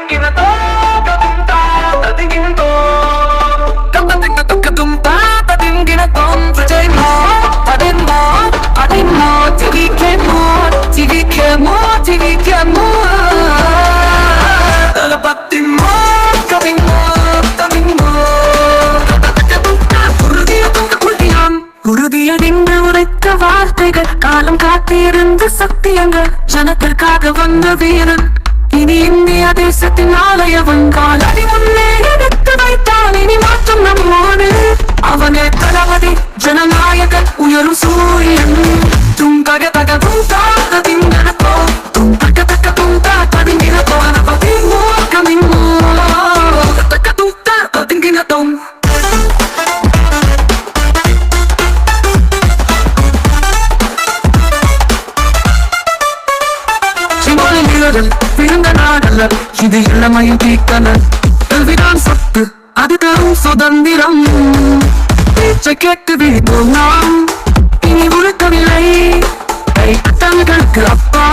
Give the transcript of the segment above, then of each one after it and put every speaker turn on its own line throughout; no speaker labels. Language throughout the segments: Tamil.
தங்கினதோ உரைத்த வார்த்தைகள் காலம் காத்திருந்த சத்தியங்கள். ஜனத்திற்காக வந்த வீரன். தேசத்தின் ஆலயவன் காலடி முன்னே எடுத்து வைத்தான் இனி மாற்றம் நம்மோடு. அவனே தளபதி ஜனநாயக உயரும் சூரியன். தும் தகவல் கலர். நாடல்ல இது இளமையின் தீக்கணல் கல்விதான் சொத்து அது தரும் சுதந்திரம். பேச்சை கேட்டு விழித்தோம் நாம். இனி உழுக்கவில்லை கை கட்டங்களுக்கு அப்பா.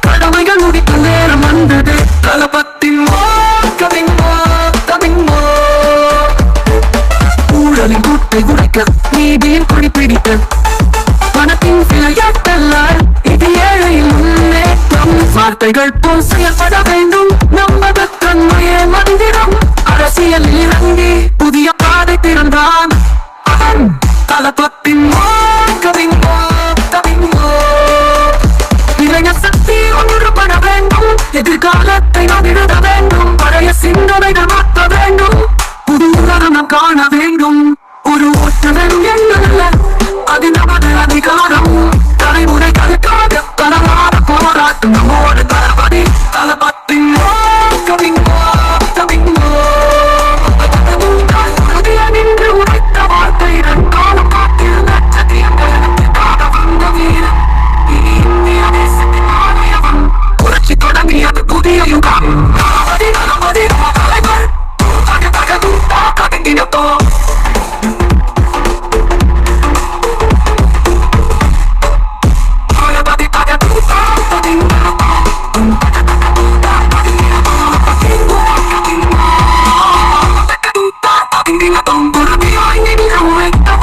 கடமைகள் முடிக்கும் நேரம் வந்தது. கலபத்தின் கவிங்கோ கவிங்கோ ஊழலின் கூட்டை உடைக்க நீதியின் குதிரைகள் போல் செயல்பட வேண்டும். நம்பகத்தன்மையே மந்திரம் அரசியல் இறங்கி புதிய பாதை திறந்தான். அவன் தலப்பத்தின் கவிங்கோ கவிங்கோ இளைஞர் சக்தி ஒன்றுபட வேண்டும். எதிர்காலத்தை மதிட வேண்டும். பழைய சிந்தனைகள் மாற்ற வேண்டும். புது உலகம் காண வேண்டும். ஒரு ஒற்றவன் என்ன அது நமது அதிகாரம். Behind me, behind me,